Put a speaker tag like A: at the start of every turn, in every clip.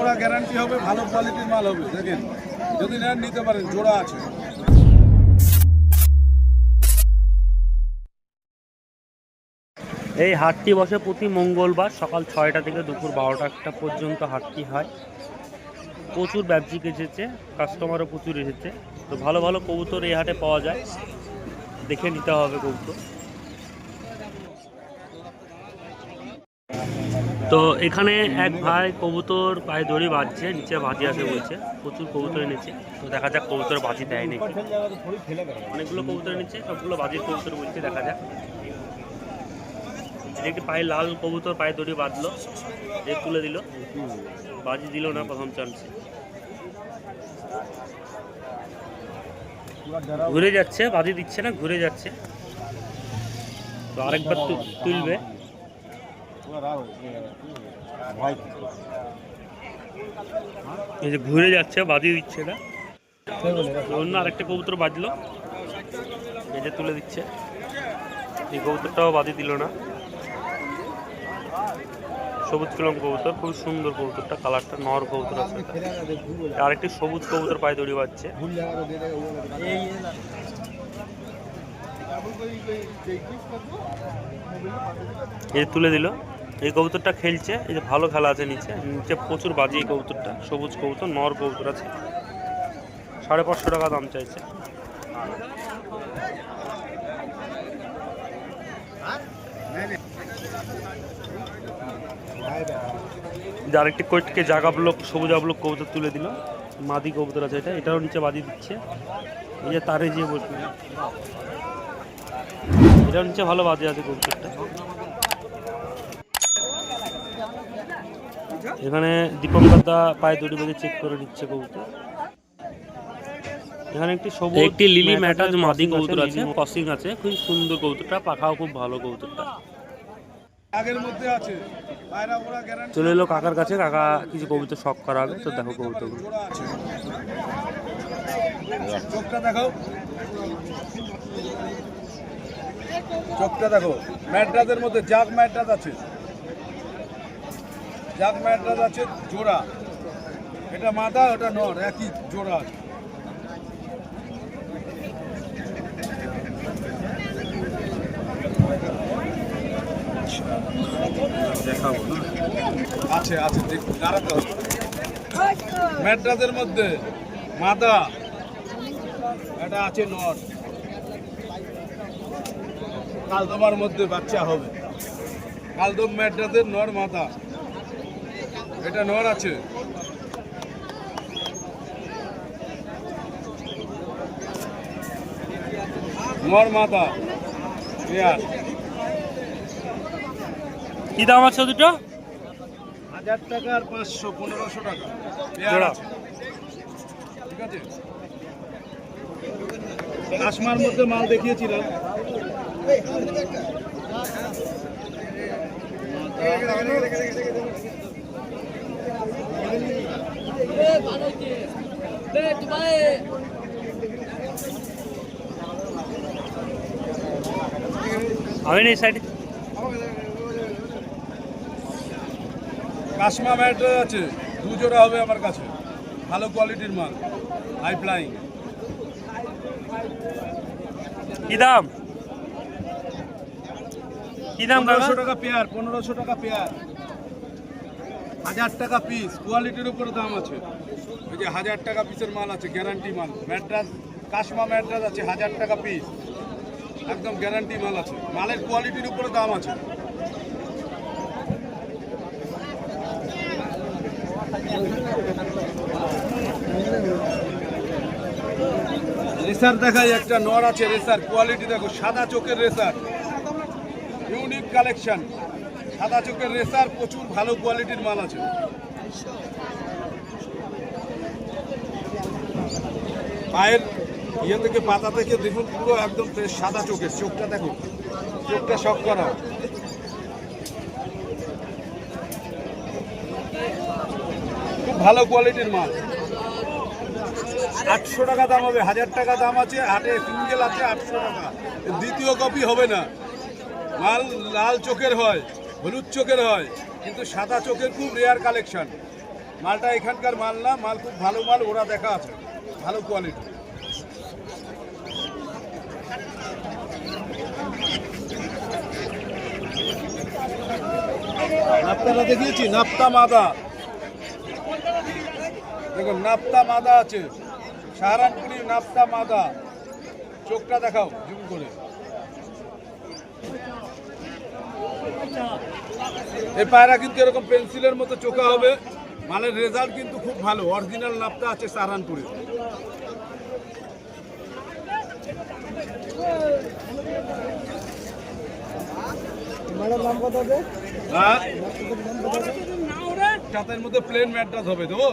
A: ওরা গ্যারান্টি হবে ভালো কোয়ালিটির মাল হবে দেখেন। যদি নেন নিতে পারেন জোড়া আছে।
B: এই হাটটি বসে প্রতি মঙ্গলবার সকাল ছয়টা থেকে দুপুর বারোটা একটা পর্যন্ত হাটটি হয়। প্রচুর ব্যবসায়িক এসেছে কাস্টমারও প্রচুর এসেছে। তো ভালো ভালো কবুতর এই হাটে পাওয়া যায়। দেখে নিতে হবে কবুতর। তো এখানে এক ভাই কবুতর পায়ে দড়ি বাঁধছে, নিচে বাজি আছে বলছে। প্রচুর কবুতর এনেছে। তো দেখা যাক কবুতর বাজি দেয় নাকি। অনেকগুলো কবুতর এনেছে, সবগুলো বাজির কবুতর বলছে, দেখা যাক। একটি পায়ে লাল কবুতর পায়ে দড়ি বাঁধলো এ তুলে দিল। বাজি দিল না, প্রথম চান্সে ঘুরে যাচ্ছে, বাজি দিচ্ছে না, ঘুরে যাচ্ছে। তো আরেকবার তুলবে। এই যে ঘুরে যাচ্ছে, বাজি দিচ্ছে না। অন্য আরেকটা কবুতর বাজলো। এই তুলে দিচ্ছে। এই কবুতরটাও বাজি দিল না। সবুজ কলম কবুতর খুব সুন্দর কবুতরটা, কালারটা নর কবুতর আছে। আরেকটি সবুজ কবুতর পায়ে দড়ি বাজছে এই তুলে দিল। এই কবুতরটা খেলছে, এই যে ভালো খেলা আছে নিচে নিচে প্রচুর বাজি এই কবুতরটা, সবুজ কবুতর, নর কবুতর আছে। সাড়ে পাঁচশো টাকা দাম চাইছে। যে আরেকটি জাগা ব্লক সবুজ ব্লক কবুতর তুলে দিল। মাদি কবুতর আছে এটা এটাও নিচে বাজি দিচ্ছে। এই যে তারে যে বসবে এটাও নিচে ভালো বাজে আছে কবুতরটা। এখানে দীপঙ্কর দা পায়ে দড়ি বেঁধে চেক করে নিচ্ছে কবুতর। এখানে একটি সবুজ একটি লিলি ম্যাটাজ মাদি কবুতর আছে ক্রসিং আছে। খুব সুন্দর কবুতরটা পাখাও খুব ভালো কবুতরটা।
A: আগের মধ্যে আছে।
B: চলে এলো কাকার কাছে কাকা কিছু কবুতর শখ করা হবে তো দেখো কবুতরগুলো
A: জোড়া চোখটা দেখো। চোখটা দেখো। ম্যাড্রাসের মধ্যে জাগ ম্যাড্রাস আছে। জাগ ম্যাড্রাস আছে জোড়া। এটা মাথা ওটা নর একই জোড়া আছে।
C: না।
A: আছে আছে দাঁড়াতে ম্যাড্রাসের মধ্যে, মাদা। এটা আছে নর। কালদমার মধ্যে বাচ্চা হবে। কালদম ম্যাড্রাসের নর, মাদা। এটা নর আছে। নর, মাদা।
B: কি দাম আছে দুটো?
A: হাজার টাকা আর পাঁচশো পনেরোশো টাকা।
B: জোড়া।
A: ঠিক আছে? আসমার মধ্যে মাল দেখিয়েছিলাম।
B: আমি এই সাইডে।
A: কাশমা ম্যাট্রেস আছে দু জোড়া হবে আমার কাছে। ভালো কোয়ালিটির মাল হাই ফ্লাইং
B: কি দাম? কি দাম
A: পনেরোশো টাকা পেয়ার পনেরোশো টাকা পেয়ার হাজার টাকা পিস কোয়ালিটির উপর দাম আছে। ওই যে হাজার টাকা পিসের মাল আছে গ্যারান্টি মাল। ম্যাট্রাস কাশমা ম্যাট্রাস আছে হাজার টাকা পিস একদম গ্যারান্টি মাল আছে। মালের কোয়ালিটির উপরে দাম আছে। রেসার দেখাই একটা নর আছে, রেসার কোয়ালিটি দেখো, সাদা চোখের রেসার। Unique collection. সাদা চোখের রেসার, প্রচুর ভালো কোয়ালিটির মাল আছে। পায়ের ইয়ে থেকে পাতা থেকে দেখুন, পুরো একদম সাদা চোখের। চোখটা দেখো, চোখটা শখ করা খুব ভালো কোয়ালিটির মাল। আটশো টাকা দাম হবে, হাজার টাকা দাম আছে, হাটে সিঙ্গেল আছে, আটশো টাকা। দ্বিতীয় কপি হবে না। মাল লাল চোখের হয়, হলুদ চোখের হয়, কিন্তু সাদা চোখের খুব রেয়ার কালেকশন মালটা এখানকার মাল না, মাল খুব ভালো মাল, ওরা দেখা আছে। ভালো কোয়ালিটি নাপ্তাটা দেখিয়েছি, নাপ্তা মাদা। দেখুন নাপ্তা মাদা আছে। সাহারানপুরি নাপ্তা মাদা। চোখটা দেখাও জুম করে। এই পায়রা কিন্তু এরকম পেন্সিলের মতো চোখা হবে। মালের রেজাল্ট কিন্তু খুব ভালো। অরিজিনাল নাপটা আছে সাহারানপুরে। হ্যাঁ? চাতের মধ্যে প্লেন ম্যাট্রাস হবে দেবো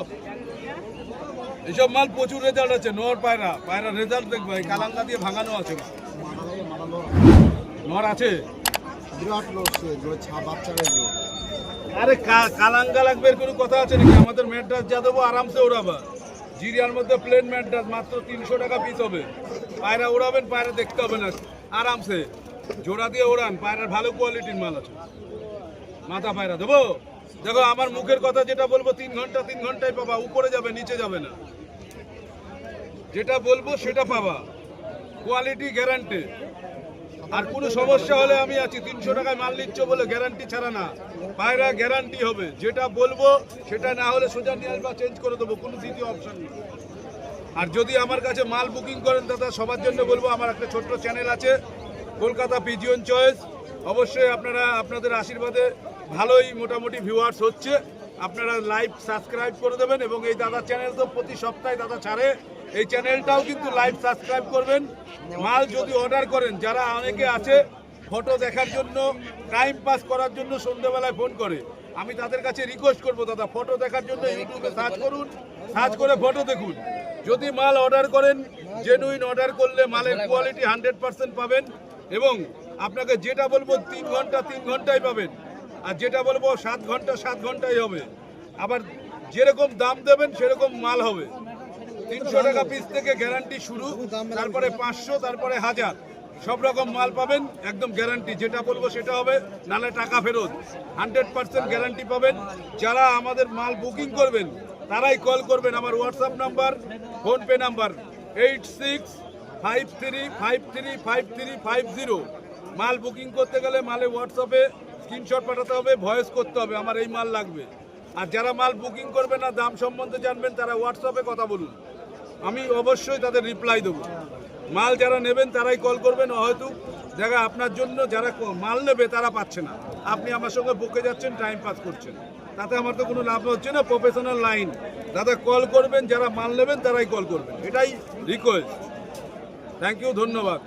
A: এইসব মাল প্রচুর রেজাল্ট আছে নর পায়রা পায়রা রেজাল্ট দেখবে কালাঙ্গা দিয়ে ভাঙানো আছে নর আছে?
C: বিরাট ছা
A: আরে কালাঙ্গা লাগবে কোনো কথা আছে নাকি? আমাদের ম্যাট্রাস যা দেবো আরামসে ওড়াবা। জিরিয়ার মধ্যে প্লেন ম্যাট্রাস মাত্র তিনশো টাকা পিস হবে। পায়রা ওড়াবেন পায়রা দেখতে হবে না। আরামসে। জোড়া দিয়ে ওড়ান পায়রার ভালো কোয়ালিটির মাল আছে। মাথা পায়রা দেবো? দেখো, আমার মুখের কথা যেটা বলব, তিন ঘণ্টা, তিন ঘন্টায় পাবা উপরে যাবে, নিচে যাবে না। যেটা বলব, সেটা পাবা। কোয়ালিটি গ্যারান্টি আর কোনো সমস্যা হলে আমি আছি, তিনশো টাকায় মাল নিচ্ছ বলে গ্যারান্টি ছাড়া না। পায়রা গ্যারান্টি হবে। যেটা বলব, সেটা না হলে সোজা নিয়ে আসবা চেঞ্জ করে দেবো, কোনো দ্বিতীয় অপশন নেই। আর যদি আমার কাছে মাল বুকিং করেন দাদা সবার জন্য বলব, আমার একটা ছোট্ট চ্যানেল আছে, কলকাতা পিজিয়ন চয়েস অবশ্যই আপনারা আপনাদের আশীর্বাদে ভালোই মোটামুটি ভিউয়ার্স হচ্ছে। আপনারা লাইভ সাবস্ক্রাইব করে দেবেন এবং এই দাদা চ্যানেল তো প্রতি সপ্তাহে দাদা ছাড়ে। এই চ্যানেলটাও কিন্তু লাইভ সাবস্ক্রাইব করবেন। মাল যদি অর্ডার করেন, যারা অনেকে আছে ফটো দেখার জন্য টাইম পাস করার জন্য সন্ধ্যেবেলায় ফোন করে, আমি তাদের কাছে রিকোয়েস্ট করব, দাদা ফটো দেখার জন্য ইউটিউবে সার্চ করুন সার্চ করে ফটো দেখুন। যদি মাল অর্ডার করেন জেনুইন অর্ডার করলে মালের কোয়ালিটি হান্ড্রেড পাবেন এবং আপনাকে যেটা বলব, তিন ঘণ্টা, তিন ঘন্টায় পাবেন। আর যেটা বলব, সাত ঘণ্টা, সাত ঘন্টায় হবে। আবার যেরকম দাম দেবেন, সেরকম মাল হবে। তিনশো টাকা পিস থেকে গ্যারান্টি শুরু, তারপরে পাঁচশো, তারপরে হাজার। সব রকম মাল পাবেন, একদম গ্যারান্টি যেটা বলব, সেটা হবে, নালে টাকা ফেরত। হান্ড্রেড পার্সেন্ট গ্যারান্টি পাবেন। যারা আমাদের মাল বুকিং করবেন, তারাই কল করবেন আমার WhatsApp number PhonePe number eight six five three five three five three five zero মাল বুকিং করতে গেলে মালে হোয়াটসঅ্যাপে স্ক্রিনশট পাঠাতে হবে, ভয়েস করতে হবে, আমার এই মাল লাগবে। আর যারা মাল বুকিং করবে না, দাম সম্বন্ধে জানবেন, তারা হোয়াটসঅ্যাপে কথা বলুন। আমি অবশ্যই তাদের রিপ্লাই দেবো। মাল যারা নেবেন, তারাই কল করবেন, হয়তো দেখা আপনার জন্য যারা মাল নেবে, তারা পাচ্ছে না। আপনি আমার সঙ্গে বকে যাচ্ছেন টাইম পাস করছেন। তাতে আমার তো কোনো লাভ হচ্ছে না প্রফেশনাল লাইন দাদা কল করবেন, যারা মাল নেবেন, তারাই কল করবেন। এটাই রিকোয়েস্ট থ্যাংক ইউ ধন্যবাদ।